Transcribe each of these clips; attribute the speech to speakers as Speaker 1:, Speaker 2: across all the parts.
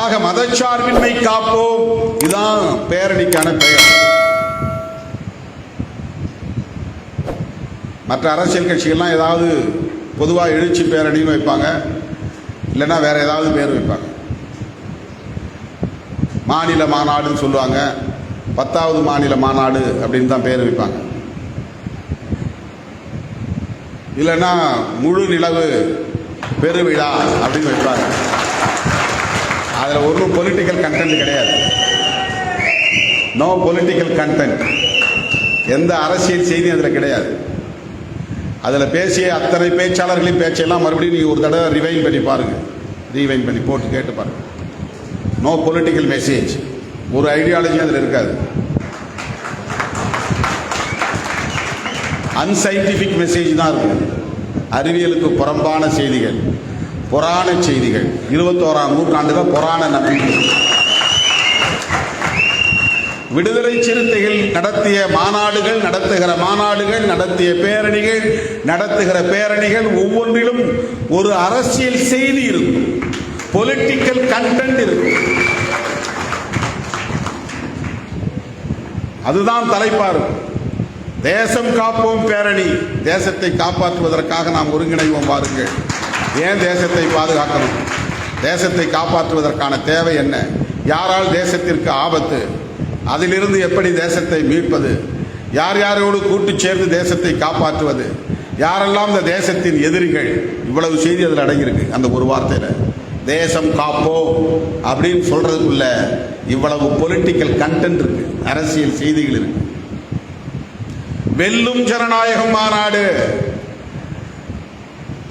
Speaker 1: ஆக மதச்சார்பின்மை காப்போம். இதுதான் பேரணிக்கான பெயர். மற்ற அரசியல் கட்சிகள்லாம் ஏதாவது பொதுவாக எழுச்சி பேரணின்னு வைப்பாங்க. இல்லைன்னா வேற ஏதாவது பேர் வைப்பாங்க. மாநில மாநாடுன்னு சொல்லுவாங்க. பத்தாவது மாநில மாநாடு அப்படின்னு தான் பேர் வைப்பாங்க. இல்லைன்னா முழு நிலவு பெருவிழா அப்படின்னு வைப்பாங்க. அதில் ஒன்றும் பொலிட்டிக்கல் கண்டென்ட் கிடையாது. நோ பொலிட்டிக்கல் கண்டென்ட் எந்த அரசியல் செய்தி அதில் கிடையாது. அதில் பேசிய அத்தனை பேச்சாளர்களின் பேச்செல்லாம் மறுபடியும் நீங்கள் ஒரு தடவை ரிவைன் பண்ணி பாருங்க. ரீவைன் பண்ணி போட்டு கேட்டு பாருங்க. நோ பொலிட்டிக்கல் மெசேஜ் ஒரு ஐடியாலஜியும் அதில் இருக்காது. அன்சைன்டிஃபிக் மெசேஜ் தான் இருக்கும். அறிவியலுக்கு புறம்பான செய்திகள். புராண செய்திகள். இருபத்தோராம் நூற்றாண்டுல புராண நம்பிக்கை. விடுதலை சிறுத்தைகள் நடத்திய மாநாடுகள் நடத்துகிற மாநாடுகள் நடத்திய பேரணிகள் நடத்துகிற பேரணிகள் ஒவ்வொன்றிலும் ஒரு அரசியல் செய்தி இருக்கும். பொலிட்டிக்கல் கண்டென்ட் இருக்கும். அதுதான் தலைப்பா இருக்கும் தேசம் காப்போம் பேரணி. தேசத்தை காப்பாற்றுவதற்காக நாம் ஒருங்கிணைவோம் பாருங்கள். ஏன் தேசத்தை பாதுகாக்கணும்? தேசத்தை காப்பாற்றுவதற்கான தேவை என்ன? யாரால் தேசத்திற்கு ஆபத்து? அதிலிருந்து எப்படி தேசத்தை மீட்பது? யார் யாரோடு கூட்டு சேர்ந்து தேசத்தை காப்பாற்றுவது? யாரெல்லாம் இந்த தேசத்தின் எதிரிகள்? இவ்வளவு செய்தி அதில் அடங்கியிருக்கு. அந்த ஒரு வார்த்தையில் தேசம் காப்போம் அப்படின்னு சொல்றதுக்குள்ள இவ்வளவு பொலிட்டிக்கல் கண்டென்ட் இருக்கு. அரசியல் செய்திகள் இருக்கு. வெல்லும் ஜனநாயகம் மாநாடு.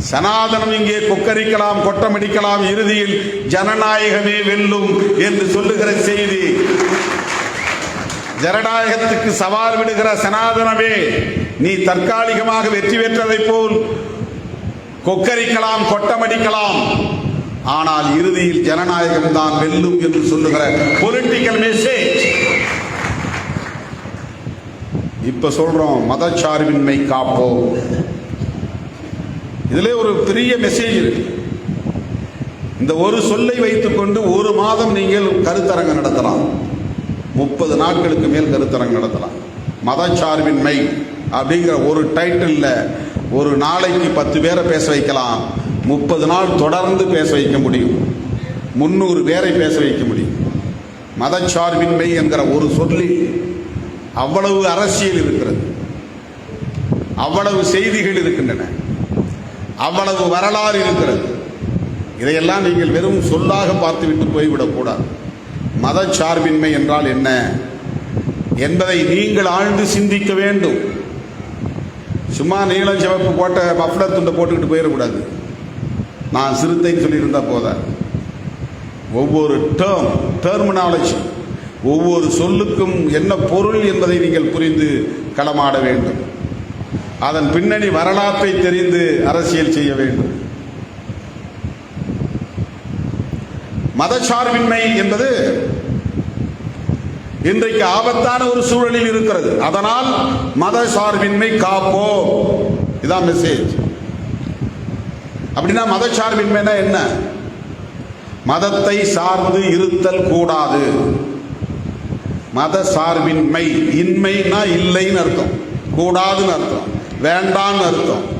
Speaker 1: சனாதனம் இங்கே கொக்கரிக்கலாம் கொட்டமடிக்கலாம் இறுதியில் ஜனநாயகமே வெல்லும் என்று சொல்லுகிற செய்தி. ஜனநாயகத்துக்கு சவால் விடுகிற சனாதனமே நீ தற்காலிகமாக வெற்றி பெற்றதைப் போல் கொக்கரிக்கலாம் கொட்டமடிக்கலாம். ஆனால் இறுதியில் ஜனநாயகம் தான் வெல்லும் என்று சொல்லுகிற பொலிட்டிக்கல் மெசேஜ் இப்ப சொல்றோம் மதச்சார்பின்மை காப்போம். இதிலே ஒரு பெரிய மெசேஜ் இருக்கு. இந்த ஒரு சொல்லை வைத்துக்கொண்டு ஒரு மாதம் நீங்கள் கருத்தரங்கு நடத்தலாம். முப்பது நாட்களுக்கு மேல் கருத்தரங்கு நடத்தலாம். மதச்சார்பின்மை அப்படிங்கிற ஒரு டைட்டிலில் ஒரு நாளைக்கு பத்து பேரை பேச வைக்கலாம். முப்பது நாள் தொடர்ந்து பேச வைக்க முடியும். முன்னூறு பேரை பேச வைக்க முடியும். மதச்சார்பின்மை என்கிற ஒரு சொல்லி அவ்வளவு அரசியல் இருக்கிறது. அவ்வளவு செய்திகள் இருக்கின்றன. அவ்வளவு வரலாறு இருக்கிறது. இதையெல்லாம் நீங்கள் வெறும் சொல்லாக பார்த்துவிட்டு போய்விடக்கூடாது மதச்சார்பின்மை என்றால் என்ன? என்பதை நீங்கள் ஆழ்ந்து சிந்திக்க வேண்டும். சும்மா நீளம் சிவப்பு போட்ட மஃப்ளர் துண்டை போட்டுக்கிட்டு போயிடக்கூடாது. நான் சிறுத்தைன்னு சொல்லியிருந்தால் போத ஒவ்வொரு டேர்ம் டெர்மினாலஜி ஒவ்வொரு சொல்லுக்கும் என்ன பொருள் என்பதை நீங்கள் புரிந்து களமாட வேண்டும். அதன் பின்னணி வரலாற்றை தெரிந்து அரசியல் செய்ய வேண்டும். மதச்சார்பின்மை என்பது இன்றைக்கு ஆபத்தான ஒரு சூழலில் இருக்கிறது. அதனால் மத சார்பின்மை காப்போம் இதான் மெசேஜ் அப்படின்னா மதச்சார்பின்மைனா என்ன? மதத்தை சார்ந்து இருத்தல் கூடாது. மத சார்பின்மை இன்மைனா இல்லைன்னு அர்த்தம். கூடாதுன்னு அர்த்தம். வேண்டான்னு அர்த்தம்.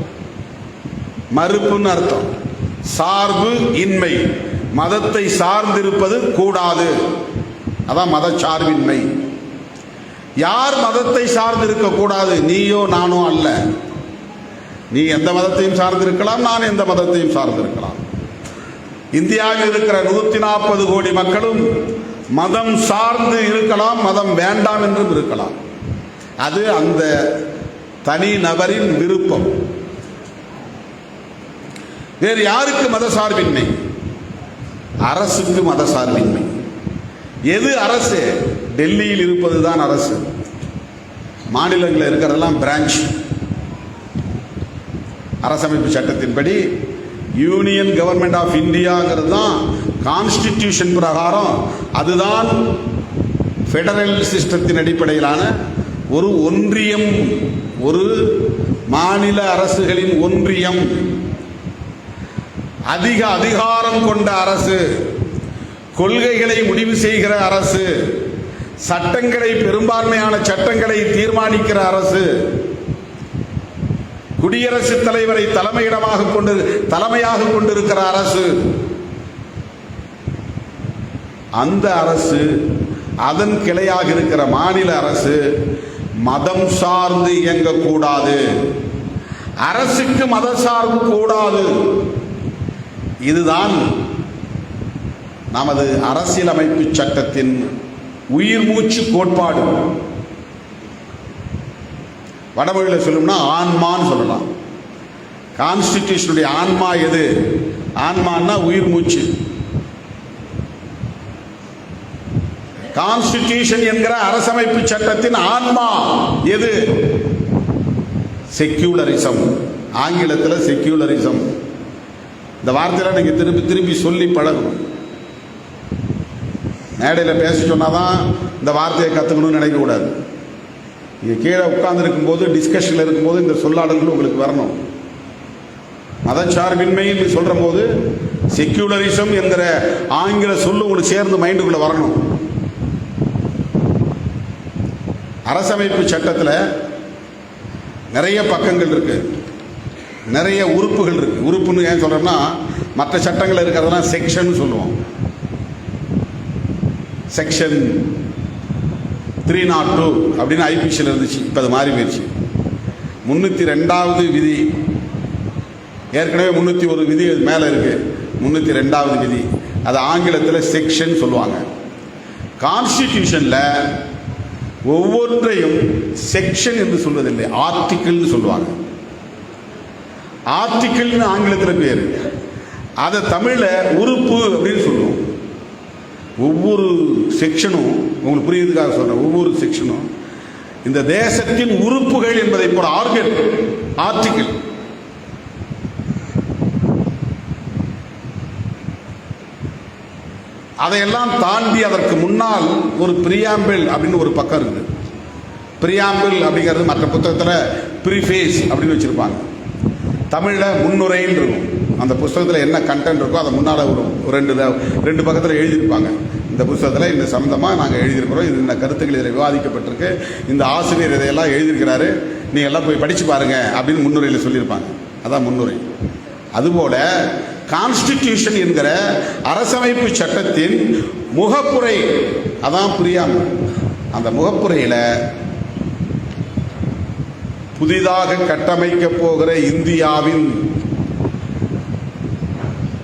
Speaker 1: மறுப்புன்னு அர்த்தம். சார்பு இன்மை. மதத்தை சார்ந்திருப்பது கூடாது. அதான் சார்பின்மை. யார் மதத்தை சார்ந்திருக்க கூடாது? நீயோ நானோ அல்ல. நீ எந்த மதத்தையும் சார்ந்திருக்கலாம் நான் எந்த மதத்தையும் சார்ந்திருக்கலாம். இந்தியாவில் இருக்கிற நூத்தி நாற்பது கோடி மக்களும் மதம் சார்ந்து இருக்கலாம் மதம் வேண்டாம் என்றும் இருக்கலாம். அது அந்த தனி நபரின் விருப்பம். வேறு யாருக்கு மதசார்பின்மை? அரசுக்கு மதசார்பின்மை. எது அரசு? டெல்லியில் இருப்பது தான் அரசு. மாநிலங்களில் இருக்கிறதெல்லாம் பிரான்ச் அரசமைப்பு சட்டத்தின்படி யூனியன் கவர்மெண்ட் ஆஃப் இந்தியாங்கிறது தான் கான்ஸ்டிடியூஷன் பிரகாரம். அதுதான் ஃபெடரல் சிஸ்டத்தின் அடிப்படையிலான ஒரு ஒன்றியம் ஒரு மாநில அரசுகளின் ஒன்றியம். அதிக அதிகாரம் கொண்ட அரசு கொள்கைகளை முடிவு செய்கிற அரசு சட்டங்களை பெரும்பான்மையான சட்டங்களை தீர்மானிக்கிற அரசு குடியரசுத் தலைவரை தலைமையிடமாக கொண்டு தலைமையாக கொண்டிருக்கிற அரசு. அந்த அரசு அதன் கிளையாக இருக்கிற மாநில அரசு மதம் சார்ந்து இயங்கக்கூடாது. அரசுக்கு மத சார்பு கூடாது. இதுதான் நமது அரசியலமைப்பு சட்டத்தின் உயிர் மூச்சு கோட்பாடு. வடமொழியில் சொல்லணும்னா ஆன்மான்னு சொல்லலாம். கான்ஸ்டிடியூஷனுடைய ஆன்மா எது? ஆன்மான்னா உயிர் மூச்சு. கான்ஸ்டிடியூஷன் என்கிற அரசமைப்பு சட்டத்தின் ஆன்மா எது? செக்யூலரிசம் ஆங்கிலத்தில் செக்யூலரிசம் இந்த வார்த்தையில் நீங்கள் திருப்பி திருப்பி சொல்லி பழகும் மேடையில் பேச சொன்னால் தான் இந்த வார்த்தையை கற்றுக்கணும்னு நினைக்கக்கூடாது. நீங்கள் கீழே உட்கார்ந்துருக்கும் போது டிஸ்கஷனில் இருக்கும்போது இந்த சொல்லாடல்கள் உங்களுக்கு வரணும். மதச்சார்பின்மைன்னு சொல்கிற போது செக்யூலரிசம் என்கிற ஆங்கில சொல்லு உங்களுக்கு சேர்ந்து மைண்டுக்குள்ளே வரணும். அரசமைப்பு சட்டத்தில் நிறைய பக்கங்கள் இருக்கு. நிறைய உறுப்புகள் இருக்கு. உறுப்புன்னு ஏன் சொல்கிறேன்னா மற்ற சட்டங்கள் இருக்கிறதெல்லாம் செக்ஷன் சொல்லுவோம். செக்ஷன் த்ரீ நாட் டூ அப்படின்னு ஐபிசியில் இருந்துச்சு. இப்போ அது மாறி போயிடுச்சு முந்நூற்றி ரெண்டாவது விதி ஏற்கனவே முந்நூற்றி ஒரு விதி அது மேலே இருக்குது முந்நூற்றி ரெண்டாவது விதி. அது ஆங்கிலத்தில் செக்ஷன் சொல்லுவாங்க. கான்ஸ்டிடியூஷனில் ஒவ்வொன்றையும் செக்ஷன் என்று சொல்வதில்லை ஆர்டிக்கிள்னு சொல்லுவாங்க. ஆர்டிக்கிள்னு ஆங்கிலத்தில் பேர். அதை தமிழில் உறுப்பு அப்படின்னு சொல்லுவோம். ஒவ்வொரு செக்ஷனும் உங்களுக்கு புரியுறதுக்காக சொல்கிறேன் ஒவ்வொரு செக்ஷனும் இந்த தேசத்தின் உறுப்புகள் என்பதை போல ஆர்கன் ஆர்டிக்கிள் அதையெல்லாம் தாண்டி அதற்கு முன்னால் ஒரு பிரியாம்பிள் அப்படின்னு ஒரு பக்கம் இருக்குது. பிரியாம்பிள் அப்படிங்கிறது மற்ற புத்தகத்தில் ப்ரீஃபேஸ் அப்படின்னு வச்சுருப்பாங்க. தமிழில் முன்னுரைன்னு இருக்கும். அந்த புஸ்தகத்தில் என்ன கண்டென்ட் இருக்கோ அதை முன்னால் ஒரு ஒரு ரெண்டு ரெண்டு பக்கத்தில் எழுதியிருப்பாங்க. இந்த புஸ்தகத்தில் இந்த சம்மந்தமாக நாங்கள் எழுதியிருக்கிறோம். இது இந்த கருத்துக்கள் இதில் விவாதிக்கப்பட்டிருக்கு. இந்த ஆசிரியர் இதையெல்லாம் எழுதியிருக்கிறாரு. நீ எல்லாம் போய் படித்து பாருங்க அப்படின்னு முன்னுரையில் சொல்லியிருப்பாங்க. அதான் முன்னுரை. அதுபோல் கான்ஸ்டிடியூஷன் என்கிற அரசமைப்பு சட்டத்தின் முகப்புரை. அதான் புரியாமல் அந்த முகப்புரையில் புதிதாக கட்டமைக்க போகிற இந்தியாவின்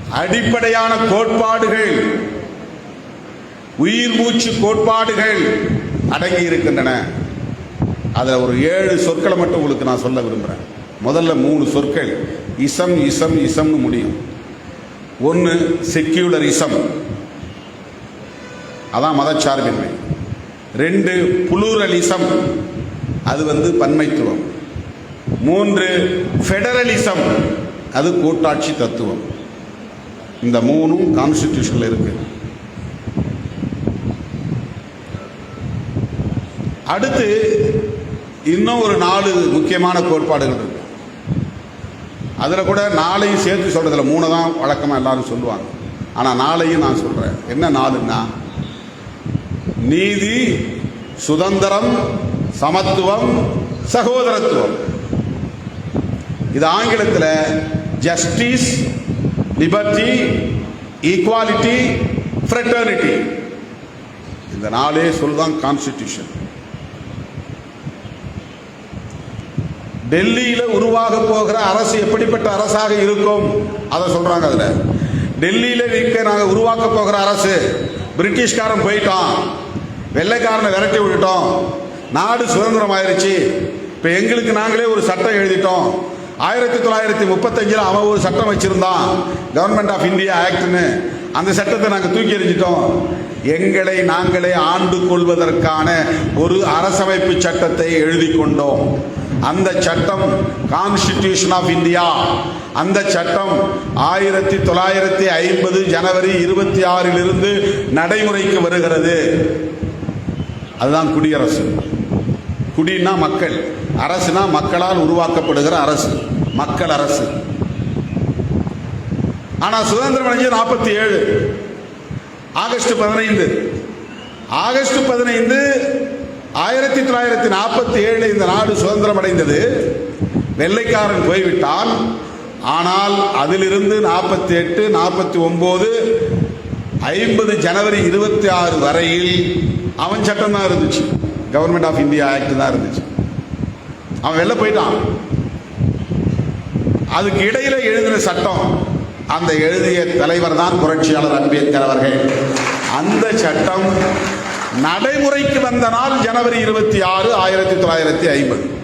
Speaker 1: அடிப்படையான கோட்பாடுகள் உயிர் மூச்சு கோட்பாடுகள் அடங்கி இருக்கின்றன. அதில் ஒரு ஏழு சொற்களை மட்டும் உங்களுக்கு நான் சொல்ல விரும்புகிறேன் முதல்ல மூணு சொற்கள். இசம் இசம் இசம்னு முடியும். ஒன்று செக்யூலரிசம் அதான் மதச்சார்பின்மை ரெண்டு புளூரலிசம் அது வந்து பன்மைத்துவம். மூன்று ஃபெடரலிசம் அது கூட்டாட்சி தத்துவம். இந்த மூணும் கான்ஸ்டிடியூஷனில் இருக்கு. அடுத்து இன்னும் ஒரு நாலு முக்கியமான கோட்பாடுகள் இருக்கு. அதில் கூட நாளையும் சேர்த்து சொல்கிறதுல மூணு தான் வழக்கமாக எல்லாரும் சொல்லுவாங்க. ஆனால் நாளையும் நான் சொல்கிறேன் என்ன நாளுன்னா? நீதி சுதந்திரம் சமத்துவம் சகோதரத்துவம். இது ஆங்கிலத்தில் ஜஸ்டிஸ் லிபர்ட்டி ஈக்குவாலிட்டி ஃப்ரெட்டர்னிட்டி இந்த நாளே சொல்லுதான் கான்ஸ்டிடியூஷன் டெல்லியில உருவாக போகிற அரசு எப்படிப்பட்ட அரசாக இருக்கும்? அதை சொல்றாங்க அதுல. டெல்லியில இருக்க நாங்க உருவாக்க போகிற அரசு பிரிட்டிஷ்காரன் போயிட்டோம் வெள்ளைக்காரனை விரட்டி விட்டுட்டோம். நாடு சுதந்திரம் ஆயிருச்சு இப்ப எங்களுக்கு நாங்களே ஒரு சட்டம் எழுதிட்டோம். ஆயிரத்தி தொள்ளாயிரத்தி முப்பத்தஞ்சில் அவன் ஒரு சட்டம் வச்சிருந்தான். கவர்மெண்ட் ஆஃப் இந்தியா ஆக்ட்னு அந்த சட்டத்தை நாங்கள் தூக்கி எறிஞ்சிட்டோம். எங்களை நாங்களே ஆண்டு கொள்வதற்கான ஒரு அரசமைப்பு சட்டத்தை எழுதி கொண்டோம். அந்த சட்டம் கான்ஸ்டிடியூஷன் ஆஃப் இந்தியா அந்த சட்டம் ஆயிரத்தி தொள்ளாயிரத்தி ஐம்பது ஜனவரி இருபத்தி ஆறிலிருந்து நடைமுறைக்கு வருகிறது. அதுதான் குடியரசு. குடின்னா மக்கள் அரசுனா மக்களால் உருவாக்கப்படுகிற அரசு மக்கள் அரசு. ஆனால் சுதந்திரம் அடைஞ்சு நாற்பத்தி ஏழு. ஆகஸ்ட் பதினைந்து. ஆகஸ்ட் பதினைந்து ஆயிரத்தி தொள்ளாயிரத்தி நாற்பத்தி ஏழு இந்த நாடு சுதந்திரம் அடைந்தது. வெள்ளைக்காரன் போய்விட்டான். ஆனால் அதிலிருந்து நாற்பத்தி எட்டு நாற்பத்தி ஒம்பது ஐம்பது ஜனவரி இருபத்தி ஆறு வரையில் அவன் சட்டம் தான் இருந்துச்சு. கவர்மெண்ட் ஆஃப் இந்தியா ஆக்ட் தான் இருந்துச்சு. அவன் வெளில போயிட்டான். அதுக்கு இடையில எழுதின சட்டம் அந்த எழுதிய தலைவர் தான் புரட்சியாளர் அம்பேத்கர் அவர்கள். அந்த சட்டம் நடைமுறைக்கு வந்த நாள் ஜனவரி இருபத்தி ஆறு ஆயிரத்தி தொள்ளாயிரத்தி ஐம்பது.